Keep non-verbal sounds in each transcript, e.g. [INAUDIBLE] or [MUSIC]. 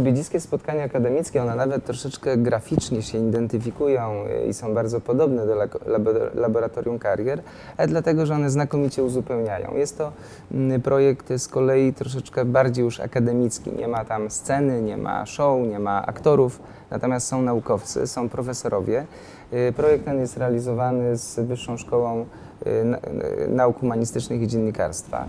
Pobiedzińskie spotkania akademickie, one nawet troszeczkę graficznie się identyfikują y, i są bardzo podobne do laboratorium karier, ale dlatego, że one znakomicie uzupełniają. Jest to mm, projekt z kolei troszeczkę bardziej już akademicki. Nie ma tam sceny, nie ma show, nie ma aktorów, natomiast są naukowcy, są profesorowie. Y, Projekt ten jest realizowany z Wyższą Szkołą y, Na- Nauk Humanistycznych i Dziennikarstwa.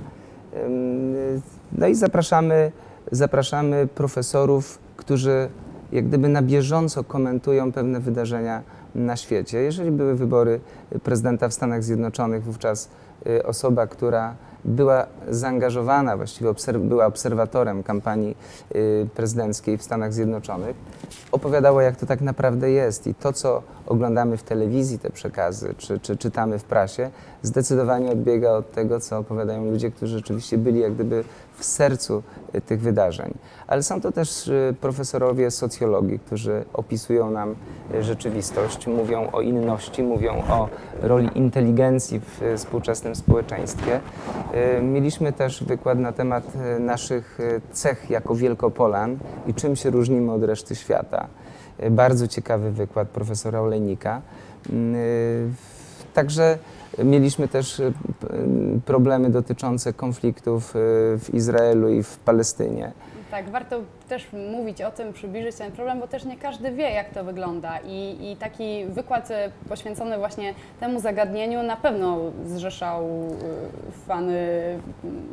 No i zapraszamy, zapraszamy profesorów, którzy jak gdyby na bieżąco komentują pewne wydarzenia na świecie. Jeżeli były wybory prezydenta w Stanach Zjednoczonych, wówczas y, osoba, która była zaangażowana, właściwie obser- była obserwatorem kampanii y, prezydenckiej w Stanach Zjednoczonych, opowiadała, jak to tak naprawdę jest. I to, co oglądamy w telewizji, te przekazy, czy, czy czytamy w prasie, zdecydowanie odbiega od tego, co opowiadają ludzie, którzy rzeczywiście byli jak gdyby w sercu y, tych wydarzeń. Ale są to też y, profesorowie socjologii, którzy opisują nam y, rzeczywistość, mówią o inności, mówią o roli inteligencji w współczesnym społeczeństwie. Y, Mieliśmy też wykład na temat y, naszych y, cech jako Wielkopolan i czym się różnimy od reszty świata. Bardzo ciekawy wykład profesora Olejnika. Mm, Także mieliśmy też problemy dotyczące konfliktów w Izraelu i w Palestynie. Tak, warto też mówić o tym, przybliżyć ten problem, bo też nie każdy wie, jak to wygląda. I, i taki wykład e, poświęcony właśnie temu zagadnieniu na pewno zrzeszał e, fany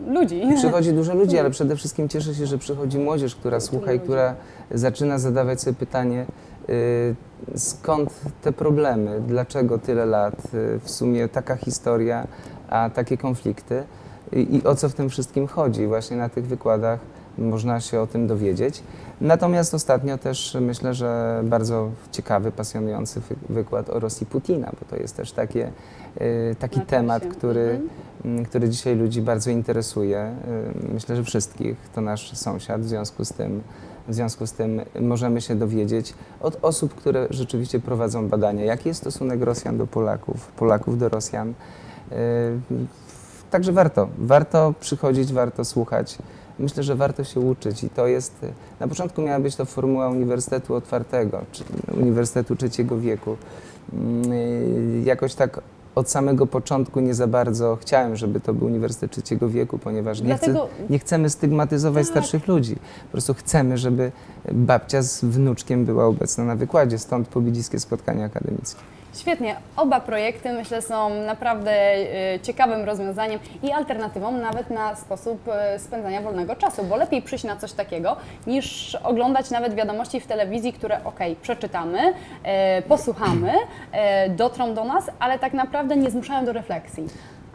ludzi. Przychodzi dużo ludzi, ale [LAUGHS] przede wszystkim cieszę się, że przychodzi młodzież, która słucha i która zaczyna zadawać sobie pytanie, y, skąd te problemy, dlaczego tyle lat, w sumie taka historia, a takie konflikty i o co w tym wszystkim chodzi. Właśnie na tych wykładach można się o tym dowiedzieć. Natomiast ostatnio też myślę, że bardzo ciekawy, pasjonujący wy- wykład o Rosji Putina, bo to jest też takie, y, taki temat, który, Mhm. m, który dzisiaj ludzi bardzo interesuje. Y, Myślę, że wszystkich. To nasz sąsiad. W związku z tym, w związku z tym możemy się dowiedzieć od osób, które rzeczywiście prowadzą badania, jaki jest stosunek Rosjan do Polaków, Polaków do Rosjan. Y, Także warto, warto przychodzić, warto słuchać. Myślę, że warto się uczyć i to jest, y, na początku miała być to formuła Uniwersytetu Otwartego, czy Uniwersytetu Trzeciego Wieku. Mm, y, Jakoś tak od samego początku nie za bardzo chciałem, żeby to był Uniwersytet Trzeciego Wieku, ponieważ nie, Dlatego- nie chcemy stygmatyzować Tak. starszych ludzi. Po prostu chcemy, żeby babcia z wnuczkiem była obecna na wykładzie, stąd pobiedzińskie spotkania akademickie. Świetnie. Oba projekty myślę są naprawdę e, ciekawym rozwiązaniem i alternatywą nawet na sposób e, spędzania wolnego czasu, bo lepiej przyjść na coś takiego niż oglądać nawet wiadomości w telewizji, które ok, przeczytamy, e, posłuchamy, dotrą do nas, ale tak naprawdę nie zmuszają do refleksji.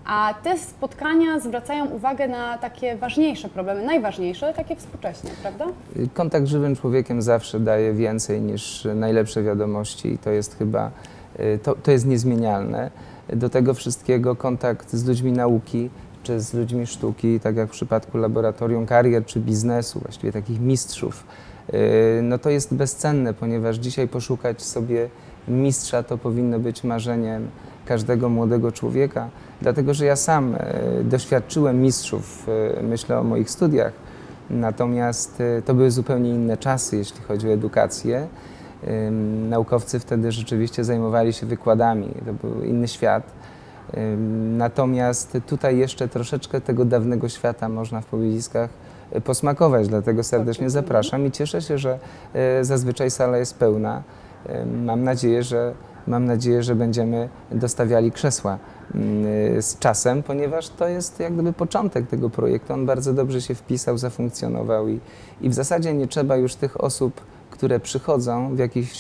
A te spotkania zwracają uwagę na takie ważniejsze problemy, najważniejsze, takie współcześnie, prawda? Kontakt z żywym człowiekiem zawsze daje więcej niż najlepsze wiadomości i to jest chyba, y, to, to jest niezmienialne. Do tego wszystkiego kontakt z ludźmi nauki czy z ludźmi sztuki, tak jak w przypadku laboratorium karier czy biznesu, właściwie takich mistrzów, y, no to jest bezcenne, ponieważ dzisiaj poszukać sobie mistrza to powinno być marzeniem każdego młodego człowieka, dlatego że ja sam y, doświadczyłem mistrzów, y, myślę o moich studiach, Natomiast y, to były zupełnie inne czasy, jeśli chodzi o edukację. Naukowcy wtedy rzeczywiście zajmowali się wykładami, to był inny świat. Natomiast tutaj jeszcze troszeczkę tego dawnego świata można w powiedziskach posmakować, dlatego serdecznie zapraszam i cieszę się, że zazwyczaj sala jest pełna. Mam nadzieję, że, mam nadzieję, że będziemy dostawiali krzesła y, z czasem, ponieważ to jest jak gdyby początek tego projektu. On bardzo dobrze się wpisał, zafunkcjonował i, i w zasadzie nie trzeba już tych osób, które przychodzą, w jakiś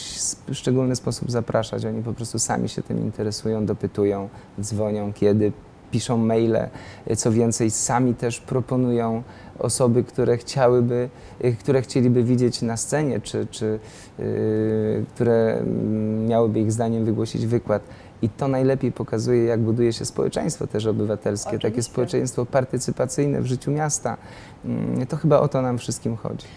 szczególny sposób zapraszać. Oni po prostu sami się tym interesują, dopytują, dzwonią, kiedy, piszą maile. Co więcej, sami też proponują osoby, które chciałyby, y, które chcieliby widzieć na scenie, czy, czy y, które mm, miałyby ich zdaniem wygłosić wykład. I to najlepiej pokazuje, jak buduje się społeczeństwo też obywatelskie, takie Oczywiście. społeczeństwo partycypacyjne w życiu miasta. Mm, To chyba o to nam wszystkim chodzi.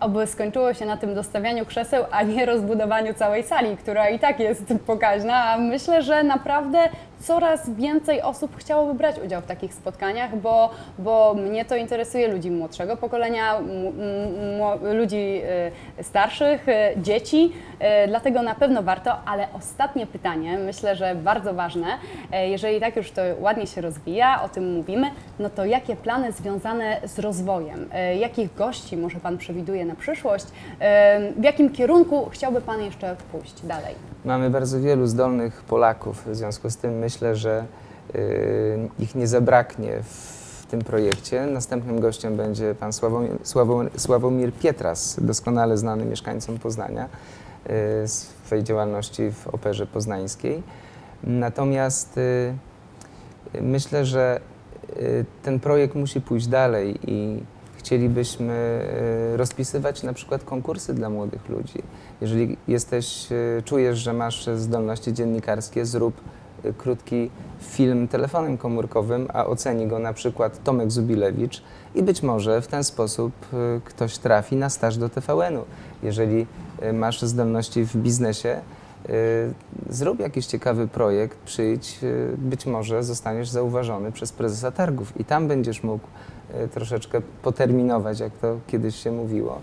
Oby skończyło się na tym dostawianiu krzeseł, a nie rozbudowaniu całej sali, która i tak jest pokaźna, a myślę, że naprawdę coraz więcej osób chciałoby brać udział w takich spotkaniach, bo, bo mnie to interesuje ludzi młodszego pokolenia, ludzi y, starszych, y, dzieci, y, dlatego na pewno warto, ale ostatnie pytanie, myślę, że bardzo ważne, jeżeli tak już to ładnie się rozwija, o tym mówimy, no to jakie plany związane z rozwojem, jakich gości może Pan przewiduje na przyszłość, w jakim kierunku chciałby Pan jeszcze pójść dalej? Mamy bardzo wielu zdolnych Polaków, w związku z tym myślę, że y, ich nie zabraknie w tym projekcie. Następnym gościem będzie pan Sławomir, Sławomir, Pietras, doskonale znany mieszkańcom Poznania y, z swojej działalności w Operze Poznańskiej. Natomiast y, myślę, że y, ten projekt musi pójść dalej i chcielibyśmy y, rozpisywać na przykład konkursy dla młodych ludzi. Jeżeli jesteś, y, czujesz, że masz zdolności dziennikarskie, zrób y, krótki film telefonem komórkowym, a oceni go na przykład Tomek Zubilewicz i być może w ten sposób y, ktoś trafi na staż do TVN-u. Jeżeli y, masz zdolności w biznesie, y, zrób jakiś ciekawy projekt, przyjdź, być może zostaniesz zauważony przez prezesa targów i tam będziesz mógł troszeczkę poterminować, jak to kiedyś się mówiło,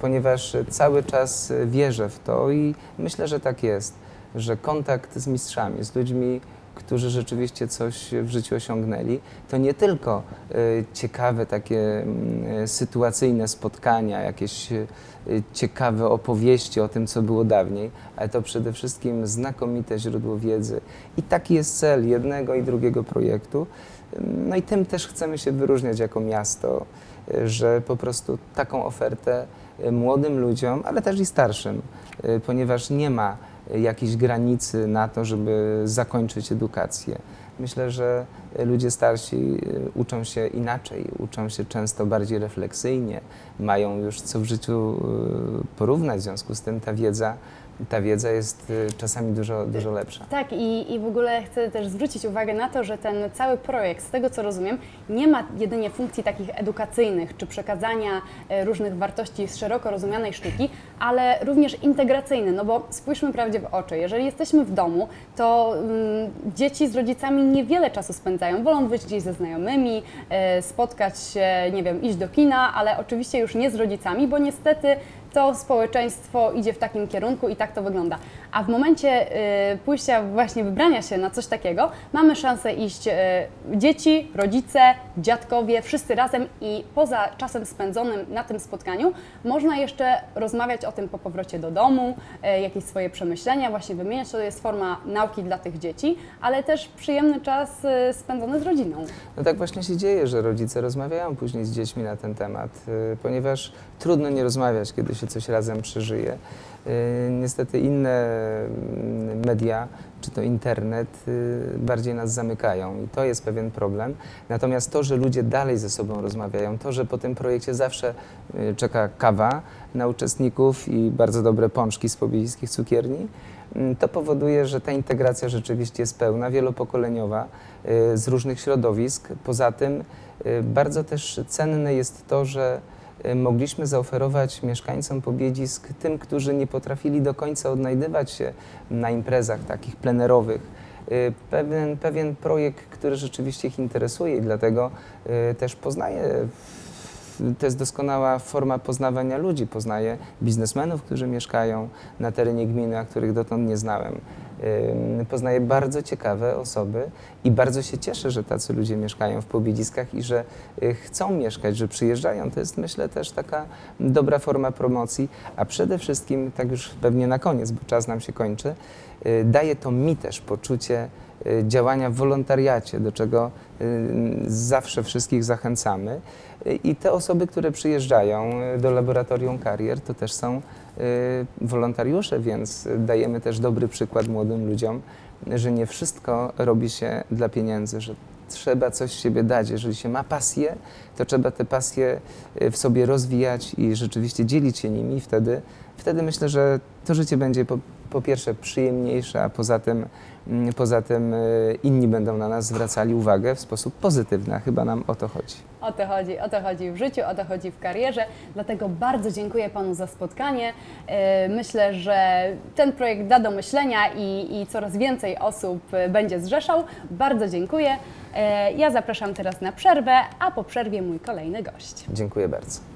ponieważ cały czas wierzę w to i myślę, że tak jest, że kontakt z mistrzami, z ludźmi, którzy rzeczywiście coś w życiu osiągnęli, to nie tylko y, ciekawe takie mm, y, sytuacyjne spotkania, jakieś y, ciekawe opowieści o tym, co było dawniej, ale to przede wszystkim znakomite źródło wiedzy. I taki jest cel jednego i drugiego projektu. No i tym też chcemy się wyróżniać jako miasto, że po prostu taką ofertę młodym ludziom, ale też i starszym, ponieważ nie ma jakiejś granicy na to, żeby zakończyć edukację. Myślę, że ludzie starsi y, uczą się inaczej, uczą się często bardziej refleksyjnie, mają już co w życiu y, porównać, w związku z tym ta wiedza, ta wiedza jest y, czasami dużo, dużo lepsza. Tak, i, i w ogóle chcę też zwrócić uwagę na to, że ten cały projekt, z tego co rozumiem, nie ma jedynie funkcji takich edukacyjnych czy przekazania e, różnych wartości z szeroko rozumianej sztuki, ale również integracyjny. No bo spójrzmy prawdzie w oczy. Jeżeli jesteśmy w domu, to mm, dzieci z rodzicami niewiele czasu spędzają. Wolą wyjść gdzieś ze znajomymi, e, spotkać się, nie wiem, iść do kina, ale oczywiście już nie z rodzicami, bo niestety to społeczeństwo idzie w takim kierunku i tak to wygląda. A w momencie y, pójścia, właśnie wybrania się na coś takiego, mamy szansę iść y, dzieci, rodzice, dziadkowie, wszyscy razem i poza czasem spędzonym na tym spotkaniu można jeszcze rozmawiać o tym po powrocie do domu, y, jakieś swoje przemyślenia, właśnie wymieniać. To jest forma nauki dla tych dzieci, ale też przyjemny czas spędzony z rodziną. No tak właśnie się dzieje, że rodzice rozmawiają później z dziećmi na ten temat, ponieważ trudno nie rozmawiać, kiedy się coś razem przeżyje. Y, Niestety inne mm, media, czy to internet, y, bardziej nas zamykają i to jest pewien problem. Natomiast to, że ludzie dalej ze sobą rozmawiają, to, że po tym projekcie zawsze y, czeka kawa na uczestników i bardzo dobre pączki z pobliskich cukierni, mm, to powoduje, że ta integracja rzeczywiście jest pełna, wielopokoleniowa, z różnych środowisk. Poza tym bardzo też cenne jest to, że mogliśmy zaoferować mieszkańcom Pobiedzisk, tym, którzy nie potrafili do końca odnajdywać się na imprezach takich plenerowych, y, pewien, pewien projekt, który rzeczywiście ich interesuje i dlatego y, też poznaje to jest doskonała forma poznawania ludzi. Poznaję biznesmenów, którzy mieszkają na terenie gminy, a których dotąd nie znałem. Poznaję bardzo ciekawe osoby i bardzo się cieszę, że tacy ludzie mieszkają w Pobiedziskach i że y, chcą mieszkać, że przyjeżdżają. To jest myślę też taka dobra forma promocji, a przede wszystkim, tak już pewnie na koniec, bo czas nam się kończy, y, daje to mi też poczucie y, działania w wolontariacie, do czego zawsze wszystkich zachęcamy. I te osoby, które przyjeżdżają y, do laboratorium karier, to też są y, wolontariusze, więc dajemy też dobry przykład młodym ludziom, że nie wszystko robi się dla pieniędzy, że trzeba coś z siebie dać. Jeżeli się ma pasję, to trzeba te pasje y, w sobie rozwijać i rzeczywiście dzielić się nimi wtedy, wtedy myślę, że to życie będzie po pierwsze przyjemniejsze, a poza tym, mm, poza tym y, inni będą na nas zwracali uwagę w sposób pozytywny, a chyba nam o to chodzi. O to chodzi, o to chodzi w życiu, o to chodzi w karierze. Dlatego bardzo dziękuję Panu za spotkanie. E, Myślę, że ten projekt da do myślenia i, i coraz więcej osób e, będzie zrzeszał. Bardzo dziękuję. E, Ja zapraszam teraz na przerwę, a po przerwie mój kolejny gość. Dziękuję bardzo.